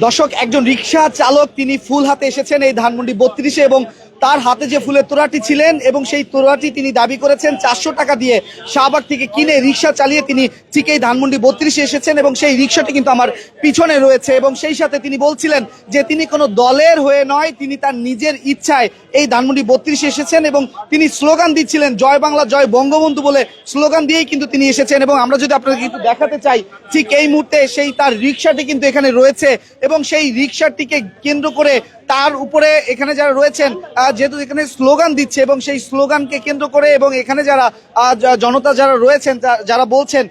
দর্শক একজন রিক্সা চালক তিনি ফুল হাতে এসেছেন এই ধানমন্ডি বত্রিশে এবং তার হাতে যে ফুলের তোড়াটি ছিলেন এবং সেই তোড়াটি তিনি দাবি করেছেন চারশো টাকা দিয়ে শাহবাগ থেকে কিনে রিক্সা চালিয়ে তিনি ঠিক এই ধানমন্ডি বত্রিশে এসেছেন এবং সেই রিক্সাটি কিন্তু আমার পিছনে রয়েছে এবং সেই সাথে তিনি বলছিলেন যে তিনি কোনো দলের হয়ে নয়, তিনি তার নিজের ইচ্ছায় এই ধানমন্ডি বত্রিশে এসেছেন এবং তিনি স্লোগান দিচ্ছিলেন, জয় বাংলা, জয় বঙ্গবন্ধু বলে স্লোগান দিয়েই কিন্তু তিনি এসেছেন এবং আমরা যদি আপনাকে কিন্তু দেখাতে চাই, ঠিক এই মুহূর্তে সেই তার রিক্সাটি কিন্তু এখানে রয়েছে এবং সেই রিক্সাটিকে কেন্দ্র করে তার উপরে এখানে যারা রয়েছেন যেহেতু এখানে স্লোগান দিচ্ছে এবং সেই স্লোগানকে কেন্দ্র করে এবং এখানে যারা জনতা যারা রয়েছেন যারা বলছেন,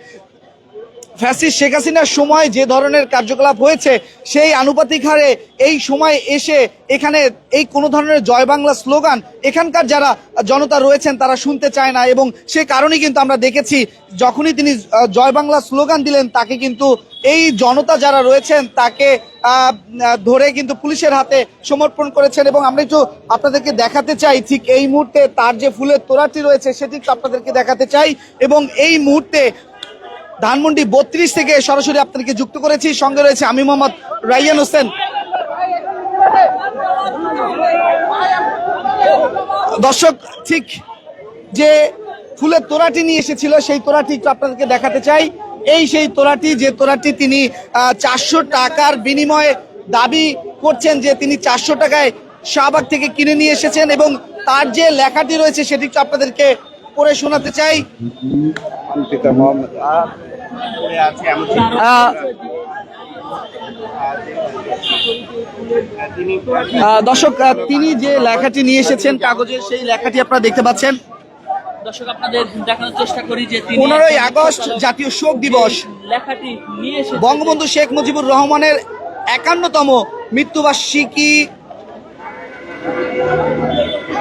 ফ্যাসিস্ট শেখ হাসিনার সময় যে ধরনের কার্যকলাপ হয়েছে, সেই আনুপাতিক হারে এই সময় এসে এখানে এই কোনো ধরনের জয় বাংলা স্লোগান এখানকার যারা জনতা রয়েছেন, তারা শুনতে চায় না এবং সে কারণেই কিন্তু আমরা দেখেছি, যখনই তিনি জয় বাংলা স্লোগান দিলেন, তাকে কিন্তু এই জনতা যারা রয়েছেন তাকে ধরে কিন্তু পুলিশের হাতে সমর্পণ করেছেন এবং আমরা একটু আপনাদেরকে দেখাতে চাই ঠিক এই মুহূর্তে তার যে ফুলের তোড়াটি রয়েছে সেটি আপনাদেরকে দেখাতে চাই এবং এই মুহূর্তে ধানমন্ডি বত্রিশ থেকে সরাসরি আপনাদেরকে যুক্ত করেছি। সঙ্গে রয়েছে আমি মোহাম্মদ রাইয়ান হোসেন। দর্শক, ঠিক যে ফুলের তোড়াটি নিয়ে এসেছিল, সেই তোড়াটি একটু আপনাদেরকে দেখাতে চাই। এই সেই তোলাটি, যে তোলাটি তিনি চারশো টাকার বিনিময়ে দাবি করছেন যে তিনি চারশো টাকায় শাহবাগ থেকে কিনে নিয়ে এসেছেন এবং তার যে লেখাটি রয়েছে সেটি আপনাদেরকে পড়ে শোনাতে চাই। দর্শক তিনি যে লেখাটি নিয়ে এসেছেন কাগজে সেই লেখাটি আপনারা দেখতে পাচ্ছেন। দর্শক আপনাদের দেখানোর চেষ্টা করি যে পনেরোই আগস্ট জাতীয় শোক দিবস। লেখাটি নিয়ে এসে বঙ্গবন্ধু শেখ মুজিবুর রহমানের একান্নতম মৃত্যুবার্ষিকী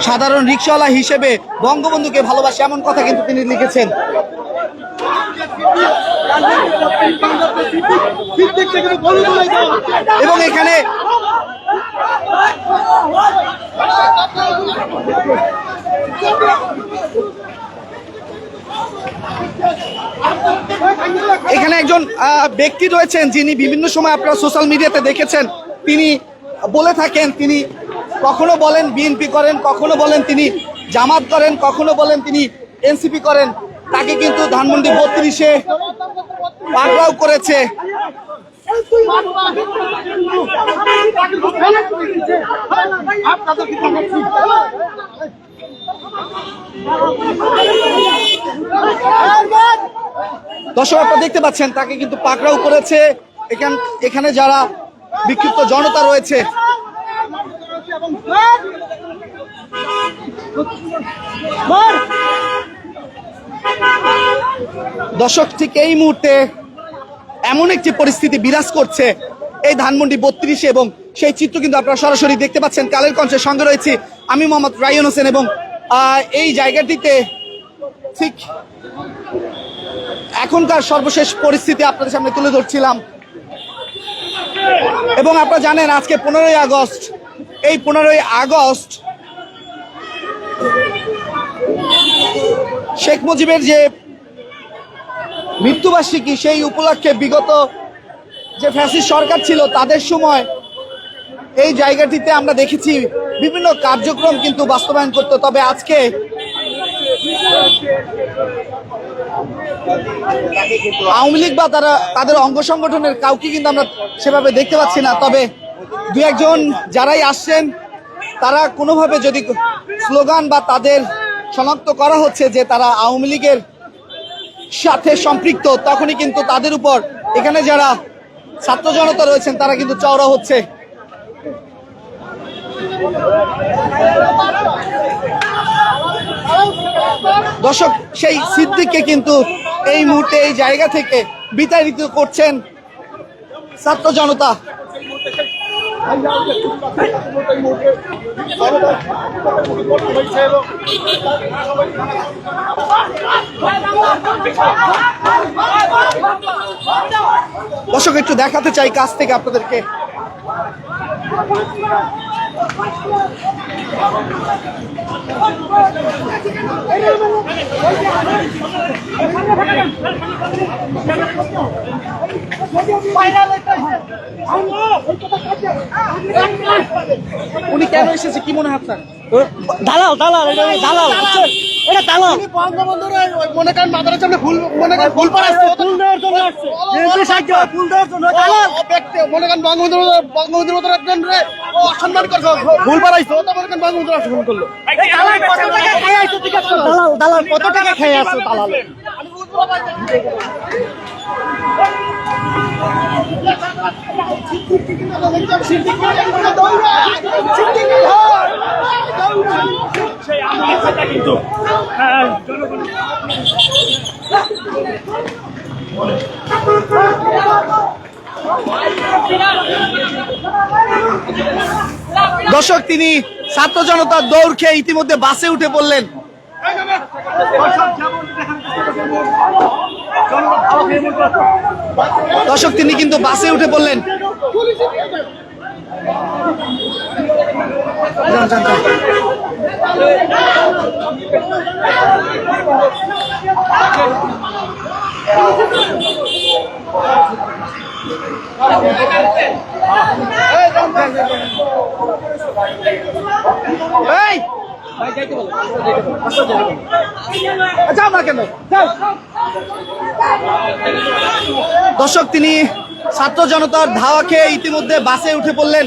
সাধারণ রিক্সাওয়ালা হিসেবে বঙ্গবন্ধুকে ভালোবাসে এমন কথা কিন্তু তিনি লিখেছেন। এবং এখানে এখানে একজন ব্যক্তি রয়েছেন যিনি বিভিন্ন সময় আপনারা সোশ্যাল মিডিয়াতে দেখেছেন। তিনি বলে থাকেন, তিনি কখনো বলেন বিএনপি করেন, কখনো বলেন তিনি জামাত করেন, কখনো বলেন তিনি এনসিপি করেন। তাকে কিন্তু ধানমন্ডি বত্রিশে পাকড়াও করেছে। দর্শক, আপনারা দেখতে পাচ্ছেন, তাকে কিন্তু পাকড়াও করেছে। এখান এখানে যারা বিক্ষিপ্ত জনতা রয়েছে, দর্শক, ঠিক এই মুহূর্তে এমন একটি পরিস্থিতি বিরাজ করছে এই ধানমন্ডি বত্রিশে এবং সেই চিত্র কিন্তু আপনারা সরাসরি দেখতে পাচ্ছেন। কালের কঞ্চের সঙ্গে রয়েছি আমি মোহাম্মদ রায়ন হোসেন এবং এই জায়গাটিতে ঠিক এখনকার সর্বশেষ পরিস্থিতি আপনাদের সামনে তুলে ধরছিলাম। এবং আপনারা জানেন আজকে পনেরোই আগস্ট। এই পনেরোই আগস্ট শেখ মুজিবের যে মৃত্যুবার্ষিকী, সেই উপলক্ষে বিগত যে ফ্যাসিস্ট সরকার ছিল, তাদের সময় এই জায়গাটিতে আমরা দেখেছি বিভিন্ন কার্যক্রম কিন্তু বাস্তবায়ন করতো। তবে আজকে আওয়ামী লীগ বা তারা তাদের অঙ্গ সংগঠনের কাউকে কিন্তু আমরা সেভাবে দেখতে পাচ্ছি না। তবে দু একজন যারাই আসছেন, তারা কোনোভাবে যদি স্লোগান বা তাদের শনাক্ত করা হচ্ছে যে তারা আওয়ামী লীগের সাথে সম্পৃক্ত, তখনই কিন্তু তাদের উপর এখানে যারা ছাত্র জনতা রয়েছেন, তারা কিন্তু চওড়া হচ্ছে। দর্শক, সেই সিদ্দিককে কিন্তু এই মুহূর্তে এই জায়গা থেকে বিতাড়িত করছেন ছাত্র জনতা। দর্শক, একটু দেখাতে চাই কাছ থেকে আপনাদেরকে। উনি কেন এসেছে কি মনে হয় আপনার দালাল দালাল দালাল? এটা দালাল মনে করেন মাদারের সামনে ফুল মনে করেন ফুল পাড়াচ্ছে ফুল দেওয়ার জন্য আসছে বিএনপি সাহায্য ফুল দেওয়ার জন্য দালাল মনে করেন বঙ্গবন্ধু বঙ্গবন্ধুর মতো একজন রে অসম্মান করছে ভুল পাড়াইছে ও তো মনে করেন বঙ্গবন্ধু অসম্মান করল দালাল কত টাকা খেয়ে আসছে। দালাল দালাল কত টাকা খেয়ে আসছে দালাল দর্শক তিনি ছাত্র জনতার দৌড় খেয়ে ইতিমধ্যে বাসে উঠে পড়লেন। দর্শক তিনি কিন্তু বাসে উঠে পড়লেন যান। এই! আচ্ছা, কেন? যাও। দর্শক তিনি ছাত্র জনতার ধাওয়া খেয়ে ইতিমধ্যে বাসে উঠে পড়লেন।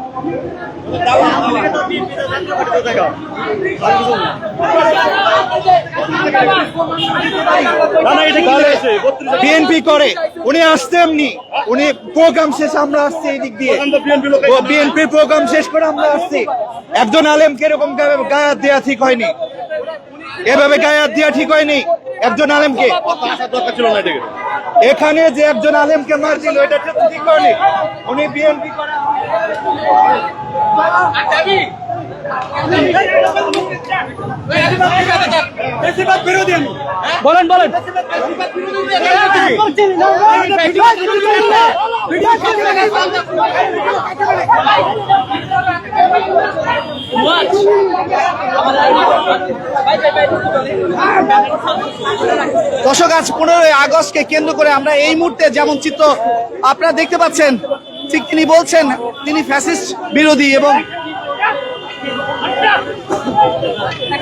বিএনপি করে। উনি আসতে এমনি। উনি প্রোগ্রাম শেষ আমরা আসছি এই দিক দিয়ে বিএনপির প্রোগ্রাম শেষ করে আমরা আসছি। একজন আলেমকে এরকম গায়ে দেওয়া ঠিক হয়নি। এভাবে গায়ে দেওয়া ঠিক হয়নি একজন আলেমকে। এখানে যে একজন আলেমকে মার দিল, এটা ঠিক হয়নি। উনি বিএনপি বলেন বলেন। দর্শক, আজ পনেরোই আগস্টকে কেন্দ্র করে আমরা এই মুহূর্তে যেমন চিত্র আপনারা দেখতে পাচ্ছেন, ঠিক তিনি বলছেন, তিনি ফ্যাসিস্ট বিরোধী এবং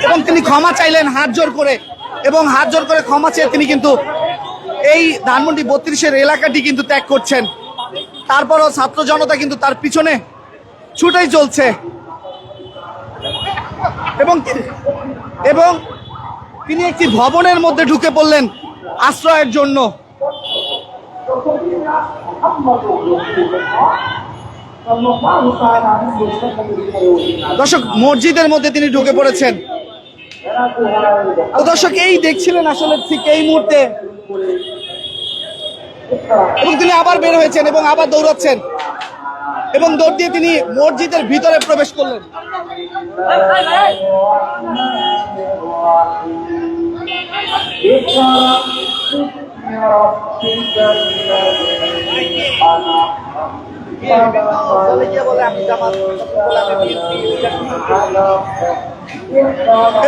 এবং তিনি ক্ষমা চাইলেন হাত জোর করে এবং হাত জোর করে ক্ষমা চেয়ে তিনি কিন্তু এই ধানমন্ডি বত্রিশের এলাকাটি কিন্তু ত্যাগ করছেন। তারপরও ছাত্র জনতা কিন্তু তার পিছনে ছুটেই চলছে। এবং এবং তিনি একটি ভবনের মধ্যে ঢুকে পড়লেন আশ্রয়ের জন্য। দর্শক, মসজিদের মধ্যে তিনি ঢুকে পড়েছেন। দর্শক, এই দেখছিলেন আসলে ঠিক এই মুহূর্তে। এবং তিনি আবার বের হয়েছেন এবং আবার দৌড়াচ্ছেন। এবং দৌড় দিয়ে তিনি মসজিদের ভিতরে প্রবেশ করলেন।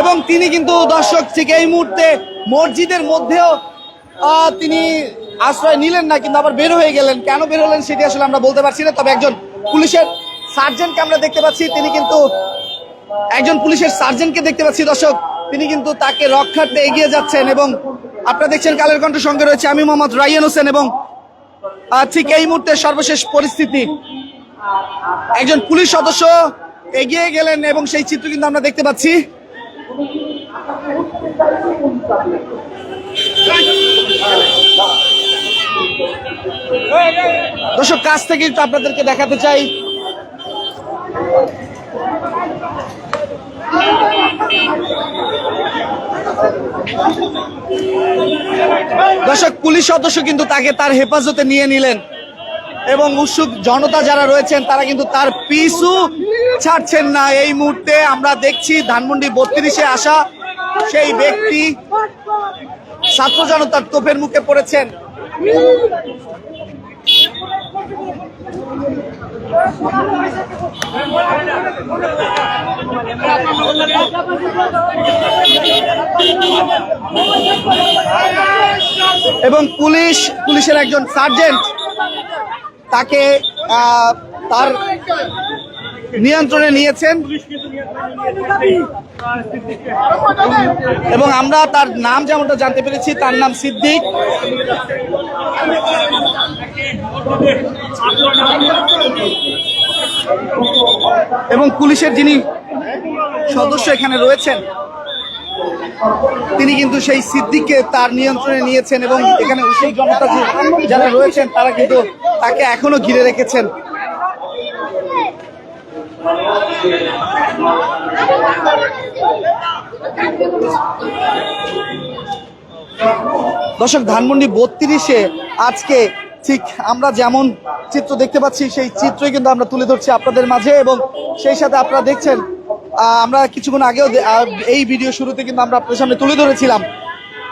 এবং তিনি কিন্তু দর্শক ঠিক এই মুহূর্তে মসজিদের মধ্যেও তিনি আশ্রয় নিলেন না, কিন্তু আবার বের হয়ে গেলেন। কেন বের হলেন সেটি আসলে আমরা বলতে পারছি না, তবে একজন পুলিশের সার্জেন্টকে আমরা দেখতে পাচ্ছি। তিনি কিন্তু একজন পুলিশের সার্জেন্টকে দেখতে পাচ্ছি, দর্শক। তিনি কিন্তু তাকে রক্ষার্থে এগিয়ে যাচ্ছেন এবং আপনারা দেখছেন কালের কণ্ঠ সঙ্গে রয়েছে আমি মোহাম্মদ রাইয়ান হোসেন এবং ঠিক এই মুহূর্তে সর্বশেষ পরিস্থিতি। একজন পুলিশ সদস্য এগিয়ে গেলেন এবং সেই চিত্র কিন্তু আমরা দেখতে পাচ্ছি। দর্শক, কাছ থেকে একটু আপনাদেরকে দেখাতে চাই। দর্শক, পুলিশ সদস্য কিন্তু তাকে তার হেফাজতে নিয়ে নিলেন। এবং উৎসুক জনতা যারা রয়েছেন, তারা কিন্তু তার পিছু ছাড়ছেন না। এই মুহূর্তে আমরা দেখছি ধানমন্ডি বত্রিশে আসা সেই ব্যক্তি ছাত্র জনতার তোপের মুখে পড়েছেন। এবং পুলিশ, পুলিশের একজন সার্জেন্ট তাকে তার নিয়ন্ত্রণে নিয়েছেন। এবং আমরা তার নাম যেমনটা জানতে পেরেছি, তার নাম সিদ্দিক। এবং পুলিশের যিনি সদস্য এখানে রয়েছেন, তিনি কিন্তু সেই সিদ্দিককে তার নিয়ন্ত্রণে নিয়েছেন এবং এখানে উসুল জনতা যারা রয়েছেন, তারা কিন্তু তাকে এখনও ঘিরে রেখেছেন। দর্শক, ধানমন্ডি বত্রিশে আজকে ঠিক আমরা যেমন চিত্র দেখতে পাচ্ছি, সেই চিত্রই কিন্তু আমরা তুলে ধরছি আপনাদের মাঝে এবং সেই সাথে আপনারা দেখছেন আমরা কিছুক্ষণ আগেও এই ভিডিও শুরুতে কিন্তু আমরা আপনাদের সামনে তুলে ধরেছিলাম।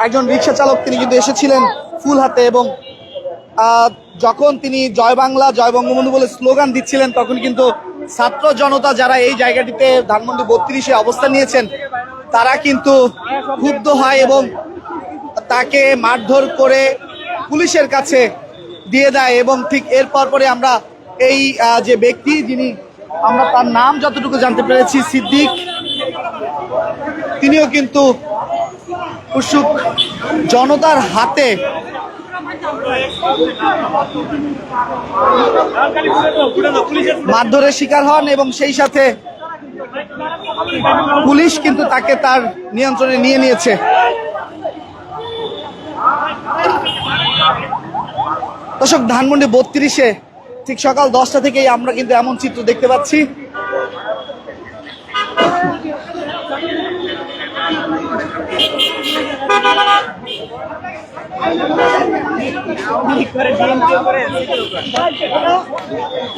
একজন রিক্সা চালক তিনি কিন্তু এসেছিলেন ফুল হাতে এবং যখন তিনি জয় বাংলা, জয় বঙ্গবন্ধু বলে স্লোগান দিচ্ছিলেন, তখন কিন্তু ছাত্র জনতা যারা এই জায়গাটিতে ধানমন্ডি বত্রিশে অবস্থান নিয়েছেন, তারা কিন্তু ক্ষুব্ধ হয় এবং তাকে মারধর করে পুলিশের কাছে দিয়ে দেয় এবং ঠিক এরপর পরে আমরা এই যে ব্যক্তি যিনি আমরা তার নাম যতটুকু জানতে পেরেছি, সিদ্দিক, তিনিও কিন্তু উৎসুক জনতার হাতে মারধরের শিকার হন এবং সেই সাথে পুলিশ কিন্তু তাকে তার নিয়ন্ত্রণে নিয়ে নিয়েছে। দর্শক, ধানমন্ডি বত্রিশে ঠিক সকাল দশটা থেকেই আমরা কিন্তু এমন চিত্র দেখতে পাচ্ছি।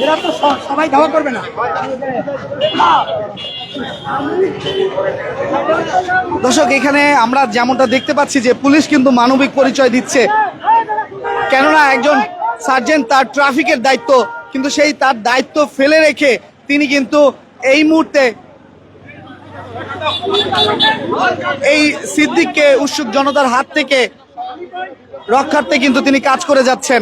এরা তো সবাই ধাওয়া করবে না। দর্শক, এখানে আমরা যেমনটা দেখতে পাচ্ছি যে পুলিশ কিন্তু মানবিক পরিচয় দিচ্ছে। কেননা একজন সার্জেন্ট তার ট্রাফিকের দায়িত্ব, কিন্তু সেই তার দায়িত্ব ফেলে রেখে তিনি কিন্তু এই মুহূর্তে এই সিদ্দিককে উৎসুক জনতার হাত থেকে রক্ষার্থে কিন্তু তিনি কাজ করে যাচ্ছেন।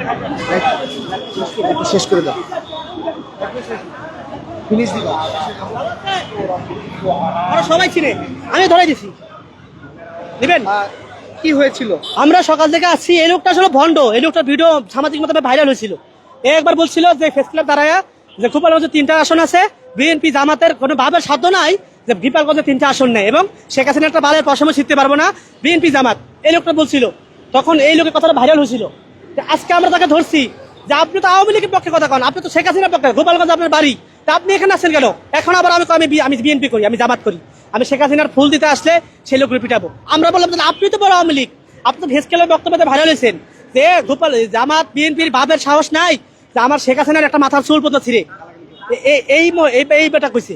শেষ করে দাও। ফিনিশ দিবা। আমরা সবাই চিনে আমি ধরে দিছি। দিবেন আহ, কি হয়েছিল? আমরা সকাল থেকে আসছি এই লোকটা আসলে ভণ্ড। এই লোকটা ভিডিও সামাজিক মাধ্যমে ভাইরাল হয়েছিল। একবার বলছিল যে ফেস ক্লাব দাঁড়ায়া যে গোপালগঞ্জে তিনটা আসন আছে। বিএনপি জামাতের কোনো ভাবের সাধ্য নাই যে গোপালগঞ্জে তিনটা আসন নেই এবং শেখ হাসিনা একটা বালের পশমে শিখতে পারব না। বিএনপি জামাত এই লোকটা বলছিল। তখন এই লোকের কথাটা ভাইরাল হয়েছিল। আজকে আমরা তাকে ধরছি। যে আপনি তো আওয়ামী লীগের পক্ষে কথা কন, আপনি তো শেখ হাসিনার পক্ষে গোপালগঞ্জ আপনার বাড়ি। তা আপনি এখানে আসছেন কেন? এখন আবার আমি আমি আমি বিএনপি করি, আমি জামাত করি। আমি শেখ হাসিনার ফুল দিতে আসলে সেই লোকগুলো পিটাবো। আমরা বললাম আপনি তো বড় আওয়ামী লীগ। আপনি তো ভেসকেলের বক্তব্যতে ভাইরাল হয়েছেন। যে গোপাল, জামাত, বিএনপির ভাবের সাহস নাই যে আমার শেখ হাসিনার একটা মাথার চুল পর্যন্ত ছিঁড়ে। এই এই বেটা কইছে।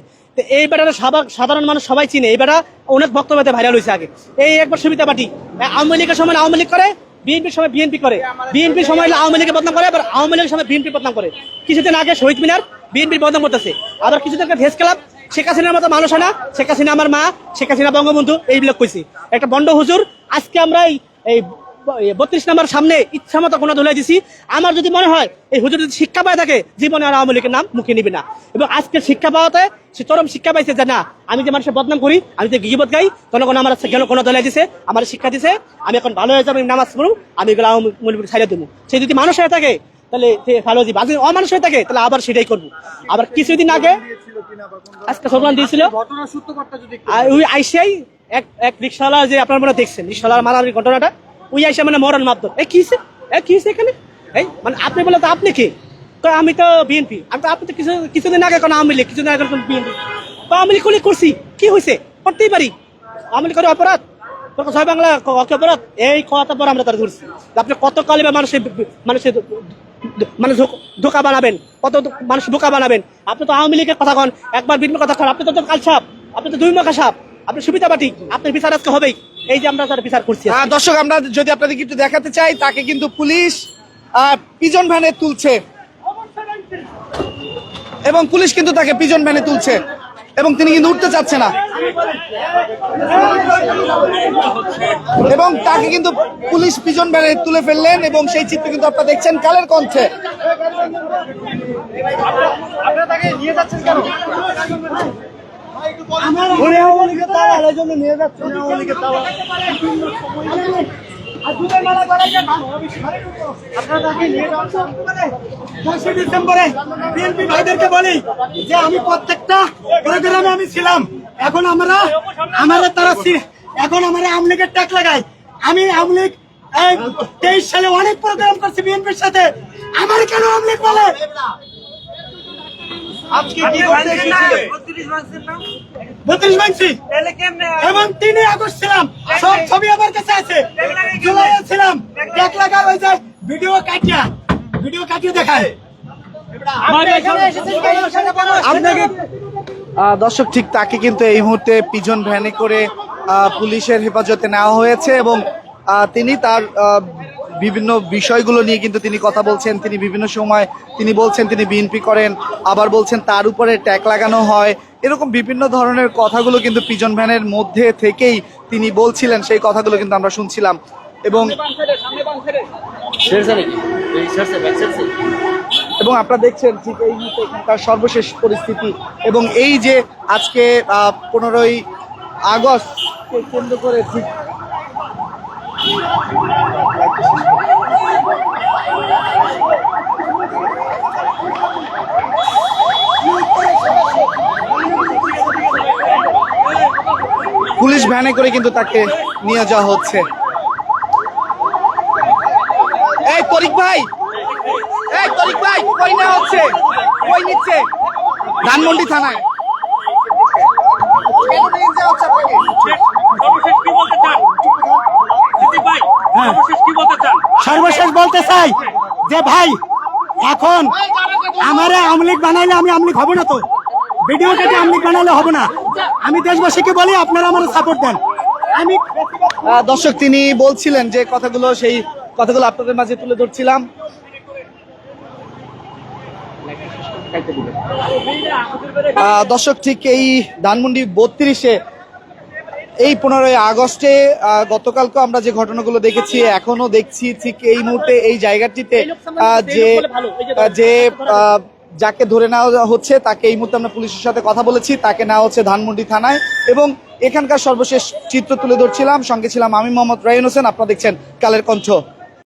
এই বেটার সাধারণ মানুষ সবাই চিনে। এই বেটা অনেক বক্তব্যতে ভাইরাল হয়েছে আগে। এই একবার সুবিধা পার্টি আওয়ামী লীগের সময় আওয়ামী লীগ করে বিএনপির সময় বিএনপি করে। বিএনপির সময় আওয়ামী লীগের বদনাম করে, আবার আওয়ামী লীগের সময় বিএনপি বদনাম করে। কিছুদিন আগে শহীদ মিনার বিএনপির বদনাম করতেছে। আবার কিছুদিন আগে ভেস ক্লাব, শেখ হাসিনার মতো মানুষ না। শেখ হাসিনা আমার মা, শেখ হাসিনা বঙ্গবন্ধু, এইগুলো কইছি। একটা বন্ড হুজুর, আজকে আমরা এই বত্রিশ নাম্বার সামনে ইচ্ছা মতো কোনো ধুলাই দিছি। আমার যদি মনে হয় এই হুজুর যদি শিক্ষা পায় থাকে জীবনে আর আওয়ামী লীগের নাম মুখে নিবে না। এবং আজকে শিক্ষা পাওয়াতে সে চরম শিক্ষা পাইছে যে না আমি যে মানুষের বদনাম করি আমি যে গিগিবত গাই জনগণ আমার কেন কোনো দলাই দিছে আমার শিক্ষা দিছে আমি এখন ভালো হয়ে যাব আমি নামাজ পড়ুম আমি এগুলো আওয়ামী লীগ ছাড়িয়ে দেবো। সে যদি মানুষ হয়ে থাকে তাহলে সে ভালো যদি অমানুষ হয়ে থাকে তাহলে আবার সেটাই করব। আবার কিছুদিন আগে আজকে সরকার দিয়েছিল। ওই আইসিআই এক এক রিক্সাওয়ালা যে আপনার মনে দেখছেন রিক্সাওয়ালার মারামারি ঘটনাটা ওই আইসা মানে মরণ মাপদর এ কি হইছে? এ কি হইছে এখানে? এই মানে আপনি বলে তো আপনি কি? আমি তো বিএনপি। আমি তো, আপনি তো কিছু কিছুদিন আগে কোনো আওয়ামী লীগ, কিছুদিন আগে বিএনপি। তো আওয়ামী লীগ করছি, কি হয়েছে করতেই পারি। আওয়ামী লীগ করে অপরাধ। তোর ছয় বাংলা অপরাধ? এই কথা পর আমরা তারা ধরছি। আপনি কত কালে বা মানুষের মানুষের মানে ধোক- বানাবেন, কত মানুষ বোকা বানাবেন। আপনি তো আওয়ামী লীগের কথা কন, একবার বিনমে কথা কন। আপনি তো কাল সাপ আপনি তো দুই মাখা সাপ। আপনি সুবিধা পাটি আপনার বিচার আজকে হবেই। এই যে আমরা তার বিচার করছি দর্শক আমরা যদি আপনাদেরকে একটু দেখাতে চাই তাকে কিন্তু পুলিশ পিজন ভ্যানে তুলছে। এবং পুলিশ কিন্তু তাকে পিজন ভ্যানে তুলছে। এবং তিনি কিন্তু উঠতে চাচ্ছে না। এবং তাকে কিন্তু পুলিশ পিজন ভ্যানে তুলে ফেললেন এবং সেই চিত্র কিন্তু আপনারা দেখছেন কালের কণ্ঠে। দশই বিএনপি ভাইদেরকে বলি যে আমি প্রত্যেকটা প্রোগ্রামে আমি ছিলাম এখন আমরা আমারা তারা এখন আমরা আওয়ামী লীগের ট্যাগ লাগাই আমি আওয়ামী লীগ তেইশ সালে অনেক প্রোগ্রাম করছি বিএনপির সাথে আমার কেন আওয়ামী লীগ বলে বত্রিশ মানছি এবং তিন আগস্ট ছিলাম। সব ছবি আমার কাছে আছে। জুলাইয়ে ছিলাম। ওই যে ভিডিও কাটিয়া। ভিডিও কাটিয়ে দেখায়। আপনাকে দর্শক ঠিক তাকে কিন্তু এই মুহূর্তে পিজন ভ্যানে করে পুলিশের হেফাজতে নেওয়া হয়েছে এবং তিনি তার বিভিন্ন বিষয়গুলো নিয়ে কিন্তু তিনি কথা বলছেন। তিনি বিভিন্ন সময় তিনি বলছেন, তিনি বিএনপি করেন, আবার বলছেন তার উপরে ট্যাগ লাগানো হয়। এরকম বিভিন্ন ধরনের কথাগুলো কিন্তু পিজন ভ্যানের মধ্যে থেকেই তিনি বলছিলেন। সেই কথাগুলো কিন্তু আমরা শুনছিলাম। এবং এবং আপনারা দেখছেন ঠিক এই মুহূর্তে সর্বশেষ পরিস্থিতি। এবং এই যে আজকে পনেরোই আগস্টকে কেন্দ্র করে ঠিক পুলিশ ভ্যানে করে কিন্তু তাকে নিয়ে যাওয়া হচ্ছে। এই তরিক ভাই! এই তরিক ভাই, কই নেওয়া হচ্ছে? কই নিচ্ছে? ধানমন্ডি থানায়? সর্বশেষ বলতে চাই যে ভাই, এখন আমারে আওয়ামী লীগ বানাইলে আমি আওয়ামী লীগ হব না তো। ভিডিও কেটে আওয়ামী লীগ বানাইলে হব না। আমি দেশবাসীকে বলি, আপনারা আমার সাপোর্ট দেন। আমি দর্শক, তিনি বলছিলেন যে কথাগুলো, সেই কথাগুলো আপনাদের মাঝে তুলে ধরছিলাম। দর্শক, ঠিক এই ধানমন্ডি বত্রিশে, এই পনেরোই আগস্টে গতকালকে আমরা যে ঘটনাগুলো দেখেছি এখনও দেখছি ঠিক এই মুহূর্তে এই জায়গাটিতে যে যে যাকে ধরে নেওয়া হচ্ছে, তাকে এই মুহূর্তে আমরা পুলিশের সাথে কথা বলেছি। তাকে নেওয়া হচ্ছে ধানমন্ডি থানায় এবং এখানকার সর্বশেষ চিত্র তুলে ধরছিলাম। সঙ্গে ছিলাম আমি মোহাম্মদ রায়ন হোসেন। আপনারা দেখছেন কালের কণ্ঠ।